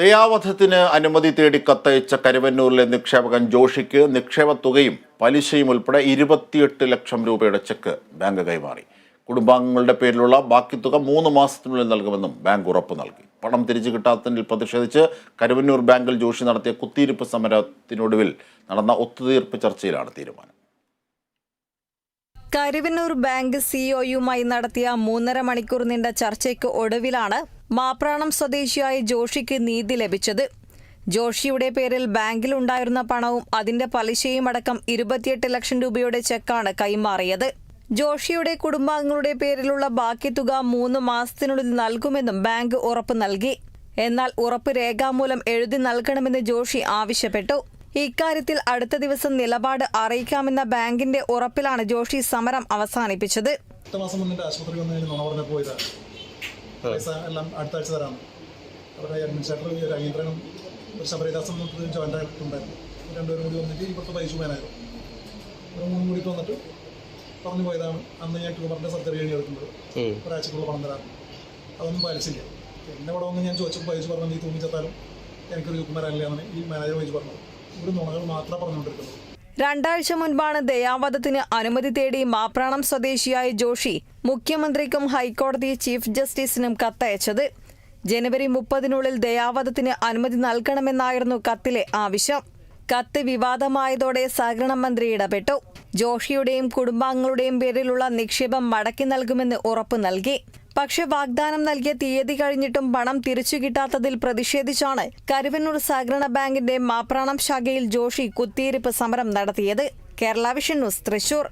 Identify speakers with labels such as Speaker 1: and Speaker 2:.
Speaker 1: ദയാവധത്തിന് അനുമതി തേടി കത്തയച്ച കരുവന്നൂരിലെ നിക്ഷേപകൻ ജോഷിക്ക് നിക്ഷേപ തുകയും പലിശയും ഉൾപ്പെടെ ഇരുപത്തിയെട്ട് ലക്ഷം രൂപയുടെ ചെക്ക് ബാങ്ക് കൈമാറി. കുടുംബാംഗങ്ങളുടെ പേരിലുള്ള ബാക്കി തുക മൂന്ന് മാസത്തിനുള്ളിൽ നൽകുമെന്നും ബാങ്ക് ഉറപ്പ് നൽകി. പണം തിരിച്ചു കിട്ടാത്തതിൽ പ്രതിഷേധിച്ച് കരുവന്നൂർ ബാങ്കിൽ ജോഷി നടത്തിയ കുത്തിയിരിപ്പ് സമരത്തിനൊടുവിൽ നടന്ന ഒത്തുതീർപ്പ് ചർച്ചയിലാണ് തീരുമാനം.
Speaker 2: കരുവന്നൂർ ബാങ്ക് സിഇഒയുമായി നടത്തിയ മൂന്നര മണിക്കൂർ നീണ്ട ചർച്ചയ്ക്ക് ഒടുവിലാണ് മാപ്രാണം സ്വദേശിയായ ജോഷിക്ക് നീതി ലഭിച്ചത്. ജോഷിയുടെ പേരിൽ ബാങ്കിൽ ഉണ്ടായിരുന്ന പണവും അതിന്റെ പലിശയും അടക്കം ഇരുപത്തിയെട്ട് ലക്ഷം രൂപയുടെ ചെക്കാണ് കൈമാറിയത്. ജോഷിയുടെ കുടുംബാംഗങ്ങളുടെ പേരിലുള്ള ബാക്കി തുക മൂന്ന് മാസത്തിനുള്ളിൽ നൽകുമെന്നും ബാങ്ക് ഉറപ്പ് നൽകി. എന്നാൽ ഉറപ്പ് രേഖാമൂലം എഴുതി നൽകണമെന്ന് ജോഷി ആവശ്യപ്പെട്ടു. ഇക്കാര്യത്തിൽ അടുത്ത ദിവസം നിലപാട് അറിയിക്കാമെന്ന ബാങ്കിന്റെ ഉറപ്പിലാണ് ജോഷി സമരം അവസാനിപ്പിച്ചത്.
Speaker 3: പൈസ എല്ലാം അടുത്ത ആഴ്ച തരാം. അവരുടെ അഡ്മിനിസ്ട്രേറ്റർ ഈ ഒരു ശബരിദാസം ജോയിന്റ് ആയിട്ടുണ്ടായിരുന്നു രണ്ടുപേരും കൂടി വന്നിട്ട് ഇവിടുത്തെ പൈസ മേനായിരുന്നു ഒരു മൂന്നും കൂടി വന്നിട്ട് പറഞ്ഞു പോയതാണ്. അന്ന് ഞാൻ ട്യൂമറിന്റെ സർജറി കഴിഞ്ഞ് എടുക്കുന്നത് ഒരാഴ്ചക്കുള്ള പണം തരാം അതൊന്നും പാലിച്ചില്ല. എന്നെ അവിടെ വന്ന് ഞാൻ ചോദിച്ചപ്പോൾ പൈസ പറഞ്ഞു നീ തൂങ്ങിച്ചെത്താലും എനിക്കൊരു ഗ്രൂപ്പ് വരാനില്ല എന്ന് ഈ മാനേജർ പൈസ പറഞ്ഞത്. ഇവിടെ നുണകൾ മാത്രമേ പറഞ്ഞുകൊണ്ടിരിക്കുന്നത്.
Speaker 2: രണ്ടാഴ്ച മുൻപാണ് ദയാവധത്തിന് അനുമതി തേടി മാപ്രാണം സ്വദേശിയായ ജോഷി മുഖ്യമന്ത്രിക്കും ഹൈക്കോടതി ചീഫ് ജസ്റ്റിസിനും കത്തയച്ചത്. ജനുവരി മുപ്പതിനുള്ളിൽ ദയാവധത്തിന് അനുമതി നൽകണമെന്നായിരുന്നു കത്തിലെ ആവശ്യം. കത്ത് വിവാദമായതോടെ സഹകരണ മന്ത്രി ഇടപെട്ടു. ജോഷിയുടെയും കുടുംബാംഗങ്ങളുടെയും പേരിലുള്ള നിക്ഷേപം മടക്കി നൽകുമെന്ന് ഉറപ്പു നൽകി. പക്ഷെ വാഗ്ദാനം നൽകിയ തീയതി കഴിഞ്ഞിട്ടും പണം തിരിച്ചു കിട്ടാത്തതിൽ പ്രതിഷേധിച്ചാണ് കരുവന്നൂർ സഹകരണ ബാങ്കിന്റെ മാപ്രാണം ശാഖയിൽ ജോഷി കുത്തിയിരിപ്പ് സമരം നടത്തിയത്. Kerala vision news Thrissur.